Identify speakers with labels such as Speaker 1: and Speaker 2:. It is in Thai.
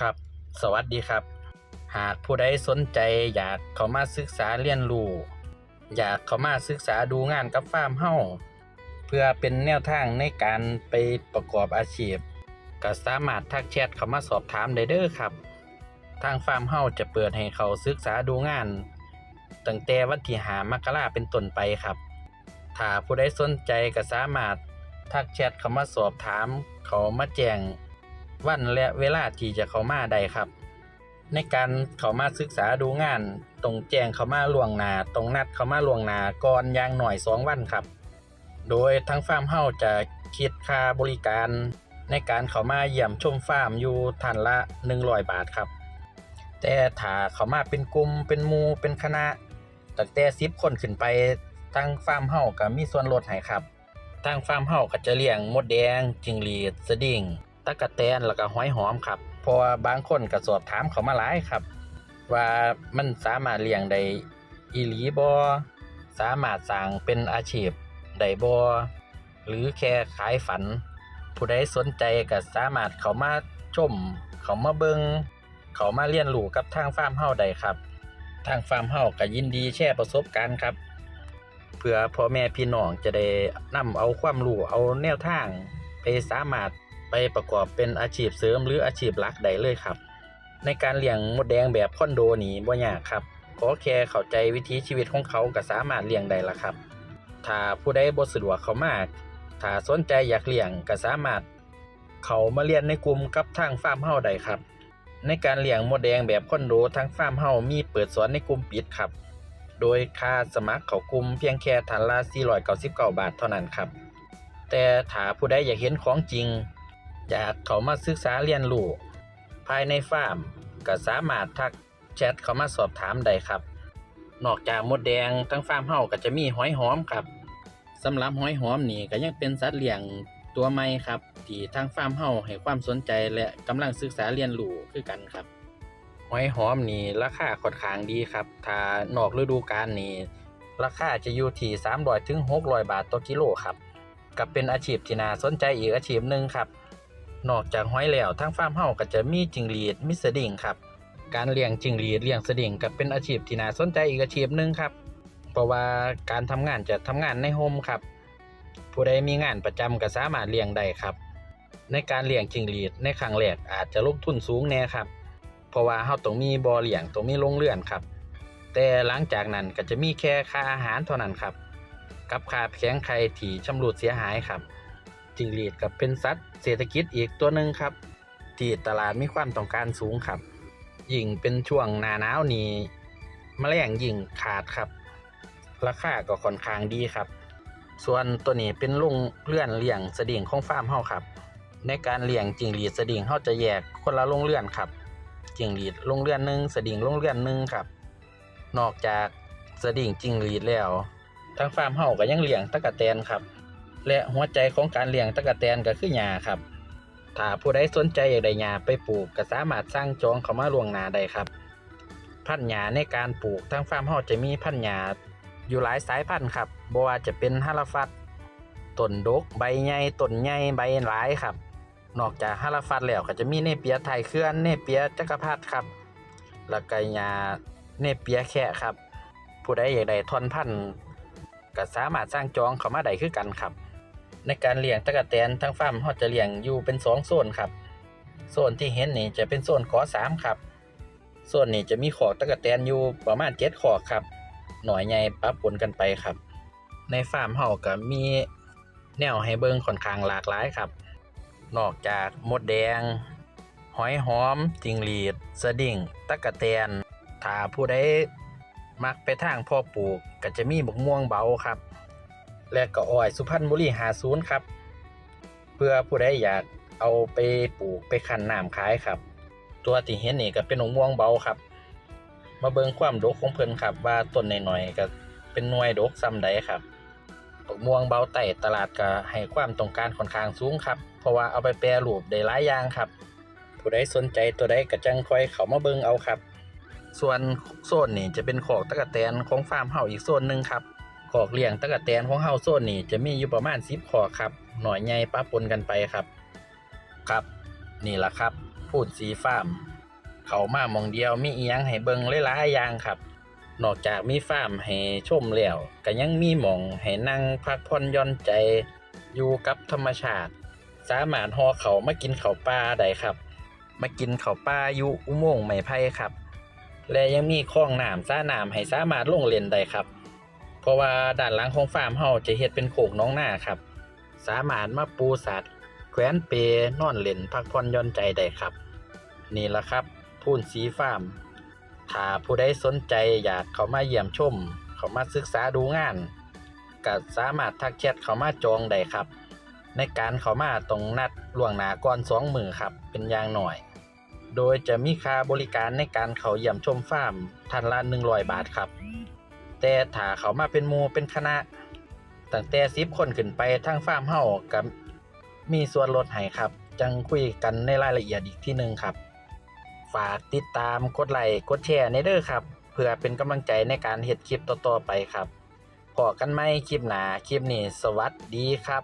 Speaker 1: ครับ สวัสดีครับ หากผู้ใดสนใจอยากเข้ามาศึกษาเรียนรู้อยากเข้ามาศึกษาดูงานกับฟาร์มเฮ้าเพื่อเป็นแนวทางในการไปประกอบอาชีพ ก็สามารถทักแชทเข้ามาสอบถามได้เด้อครับ ทางฟาร์มเฮ้าจะเปิดให้เขาศึกษาดูงานตั้งแต่วันที่หามกราเป็นต้นไปครับ ถ้าผู้ใดสนใจก็สามารถทักแชทเข้ามาสอบถาม เขามาแจ้ง วันและเวลาที่จะเข้ามาได้ครับ ในการเข้ามาศึกษาดูงานต้องแจ้งเข้ามาล่วงหน้าต้องนัดเข้ามาล่วงหน้าก่อนอย่างหน่อยสองวันครับ โดยทั้งฟาร์มเฮาจะคิดค่าบริการในการเข้ามาเยี่ยมชมฟาร์มอยู่ท่านละ 100 บาทครับ แต่ถ้าเข้ามาเป็นกลุ่มเป็นหมู่เป็นคณะตั้งแต่10คนขึ้นไปทางฟาร์มเฮาก็มีส่วนลดให้ครับทางฟาร์มเฮาก็จะเลี้ยงมดแดง จิงหรีดสดิ้ง ตะกะแตนแล้วก็หอยหอมครับเพราะว่าบางคนก็สอบถามเขามาหลายครับ ว่ามันสามารถเลี้ยงได้อีหลีบ่สามารถสร้างเป็นอาชีพได้บ่หรือแค่ขายฝัน ผู้ใดสนใจก็สามารถเขามาชม เขามาเบิงเขามาเรียนรู้กับทางฟาร์มเฮาได้ครับ ทางฟาร์มเฮาก็ยินดีแชร์ประสบการณ์ครับ เพื่อพ่อแม่พี่น้องจะได้นำเอาความรู้เอาแนวทาง ไปสามารถ ปประกอบเป็นอาชีพเสริมหรืออาชีพหลักได้เลยครับ ในการเลี้ยงมดแดงแบบคอนโดนี่บ่ยากครับขอแค่เข้าใจวิถีชีวิตของเขาก็สามารถเลี้ยงได้ละครับ ถ้าผู้ใดบ่สะดวกเขามาก ถ้าสนใจอยากเลี้ยงก็สามารถ เขามาเรียนในกลุ่มกับทางฟาร์มเฮาได้ครับ ในการเลี้ยงมดแดงแบบคอนโดทางฟาร์มเฮามีเปิดสอนในกลุ่มปิดครับ โดยค่าสมัครเขากลุ่มเพียงแค่ทันละ499 บาทเท่านั้นครับ แต่ถ้าผู้ใดอยากเห็นของจริง อยากเข้ามาศึกษาเรียนรู้ภายในฟาร์มก็สามารถทักแชทเข้ามาสอบถามได้ครับ นอกจากมดแดงทั้งฟาร์มเฮาก็จะมีหอยหอมครับสำหรับหอยหอมนี่ก็ยังเป็นสัตว์เลี้ยงตัวใหม่ครับที่ทางฟาร์มเฮาให้ความสนใจและกำลังศึกษาเรียนรู้คือกันครับหอยหอมนี่ราคาค่อนข้างดีครับ ถ้านอกฤดูกาลนี่ราคาจะอยู่ที่300ถึง600 บาทต่อกิโลครับก็เป็นอาชีพที่น่าสนใจอีกอาชีพหนึ่งครับ นอกจากหอยแล้วทางฟาร์มเฮาก็จะมีจิงหรีดมีสดิงครับการเลี้ยงจิงหรีดเลี้ยงสดิงก็เป็นอาชีพที่น่าสนใจอีกอาชีพหนึ่งครับ เพราะว่าการทำงานจะทำงานในโฮมครับ ผู้ใดมีงานประจำก็สามารถเลี้ยงได้ครับ ในการเลี้ยงจิงหรีดในครั้งแรกอาจจะลงทุนสูงแน่ครับ เพราะว่าเฮาต้องมีบ่อเลี้ยงต้องมีโรงเรือนครับ แต่หลังจากนั้นก็จะมีแค่ค่าอาหารเท่านั้นครับ กับค่าแข็งไข่ที่ชำรุดเสียหายครับ จิงหรีดกับเป็นสัตว์เศรษฐกิจอีกตัวหนึ่งครับ ที่ตลาดมีความต้องการสูงครับ ยิ่งเป็นช่วงหน้าหนาวนี้แมลงยิ่งขาดครับ ราคาก็ค่อนข้างดีครับ ส่วนตัวนี้เป็นลุงเลื่อนเลี้ยงสดิ่งของฟาร์มเฮาครับ ในการเลี้ยงจิงหรีดสดิ่งเฮาจะแยกคนละโรงเรือนครับจิงหรีดโรงเรือนหนึ่งสดิ่งโรงเรือนหนึ่งครับ นอกจากสดิ่งจิงหรีดแล้วทางฟาร์มเฮาก็ยังเลี้ยงตะกะแตนครับ และหัวใจของการเลี้ยงตะกะแตนก็คือหญ้าครับ ถ้าผู้ใดสนใจอยากได้หญ้าไปปลูกก็สามารถสร้างจองเข้ามาล่วงหน้าได้ครับ พันธุ์หญ้าในการปลูกทางฟาร์มเฮาจะมีพันธุ์หญ้าอยู่หลายสายพันธุ์ครับบ่ว่าจะเป็นฮาราฟัดต้นดก ใบใหญ่ต้นใหญ่ใบหลายครับ นอกจากฮาราฟัดแล้วก็จะมีเนเปียไทยเคลื่อนเนเปียจักรพรรดิครับ แล้วก็หญ้าเนเปียแคะครับ ผู้ใดอยากได้ทอนพันธุ์ก็สามารถสร้างจองเข้ามาได้คือกันครับ ในการเลี้ยงตะกะแตนทั้งฟาร์มเขาจะเลี้ยงอยู่เป็นสองโซนครับโซนที่เห็นนี่จะเป็นโซนขอสามครับโซนนี้จะมีขอกตะกะแตนอยู่ประมาณเจ็ดขอกครับ หน่อยใหญ่ปะปนกันไปครับ ในฟาร์มเฮาก็มีแนวให้เบิ่งค่อนข้างหลากหลายครับ นอกจากมดแดง หอยหอมจิงหรีด สดิ้งตะกะแตนถ้าผู้ใดมักไปทางพ่อปลูกก็จะมีบักม่วงเบาครับ และก็อ้อยสุพรรณบุรี50ครับ เพื่อผู้ใดอยากเอาไปปลูกไปคั้นน้ำขายครับ ตัวที่เห็นนี่ก็เป็นบักม่วงเบาครับ มาเบิ่งความดกของเพิ่นครับ ว่าต้นน้อยๆก็เป็นหน่วยดกซ้ำใดครับบักม่วงเบาไต่ตลาดก็ให้ความต้องการค่อนข้างสูงครับ เพราะว่าเอาไปแปรรูปได้หลายอย่างครับ ผู้ใดสนใจตัวใดก็จังค่อยเขามาเบิ่งเอาครับ ส่วนโซนนี่จะเป็นขอกตะกะแตนของฟาร์มเฮาอีกโซนหนึ่งครับ ขอกเลี้ยงตะกะแตนของเฮาโซนนี่จะมีอยู่ประมาณ10ขอกครับ หน่อยใหญ่ปะปนกันไปครับ ครับ นี่ล่ะครับ พูดสีฟาร์ม เขามามองเดียวมีเอียงให้เบิงหลายๆอย่างครับ นอกจากมีฟาร์มให้ชมแล้วก็ยังมีหม่องให้นั่งพักผ่อนย่อนใจ อยู่กับธรรมชาติ สามารถห่อเขามากินเขาวป่าได้ครับ มากินเขาวป่าอยู่อุโมงค์ไม้ไผ่ครับ และยังมีคลองน้ำสระน้ำให้สามารถลงเล่นได้ครับ ราะว่าด้านหลังของฟาร์มเฮาจะเฮ็ดเป็นโขกน้องหน้าครับ สามารถมาปูสัตว์แขวนเปนอนเล่นพักผ่อนย่อนใจได้ครับ นี่ละครับพูนสีฟาร์มถ้าผู้ใดสนใจอยากเข้ามาเยี่ยมชม เข้ามาศึกษาดูงานก็สามารถทักแชทเข้ามาจองได้ครับ ในการเข้ามาต้องนัดล่วงหน้าก่อนสองมือครับ เป็นอย่างหน่อย โดยจะมีค่าบริการในการเข้าเยี่ยมชมฟาร์มท่านละ100 บาทครับ แต่ถ้าเขามาเป็นหมู่เป็นคณะตั้งแต่สิบคนขึ้นไปทั้งฟาร์มเฮาก็มีส่วนลดให้ครับ จังคุยกันในรายละเอียดอีกที่หนึ่งครับ ฝากติดตามกดไลค์กดแชร์ในเด้อครับ เพื่อเป็นกำลังใจในการเฮ็ดคลิปต่อๆไปครับพอกันไหมคลิปหนาคลิปนี้สวัสดีครับ